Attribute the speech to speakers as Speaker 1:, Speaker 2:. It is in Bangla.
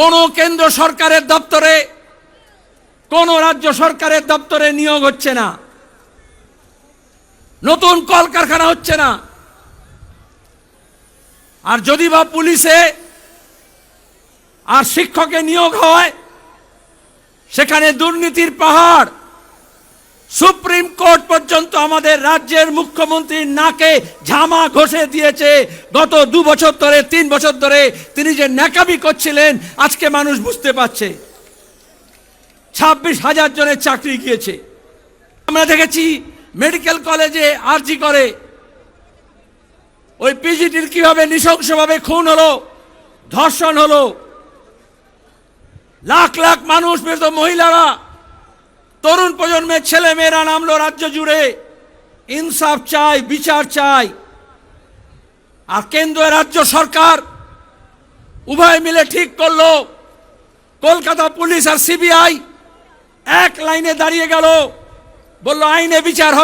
Speaker 1: কোন কেন্দ্র সরকারের দপ্তরে, কোন রাজ্য সরকারের দপ্তরে নিয়োগ হচ্ছে না। নতুন কলকারখানা হচ্ছে না। আর যদি বা পুলিশে আর শিক্ষকে নিয়োগ হয়, সেখানে দুর্নীতির পাহাড়। সুপ্রিম কোর্ট পর্যন্ত আমাদের রাজ্যের মুখ্যমন্ত্রীর নাকে ঝামা ঘষে দিয়েছে। গত দু বছর ধরে, তিন বছর ধরে তিনি যে ন্যাকামি করছিলেন, আজকে মানুষ বুঝতে পারছে। ছাব্বিশ হাজার জনের চাকরি গিয়েছে। আমরা দেখেছি মেডিকেল কলেজে আরজি করে। ওই পিজিটির কীভাবে নৃশংসভাবে খুন হলো, ধর্ষণ হলো। লাখ লাখ মানুষ মহিলারা তরুণ প্রজন্মের ছেলে মেয়েরা নামলো রাজ্য জুড়ে। ইনসাফ চাই, বিচার চাই। আর কেন্দ্র রাজ্য সরকার উভয় মিলে ঠিক করল। কলকাতা পুলিশ আর সিবিআই এক লাইনে দাঁড়িয়ে গেল। বলল, আইনে বিচার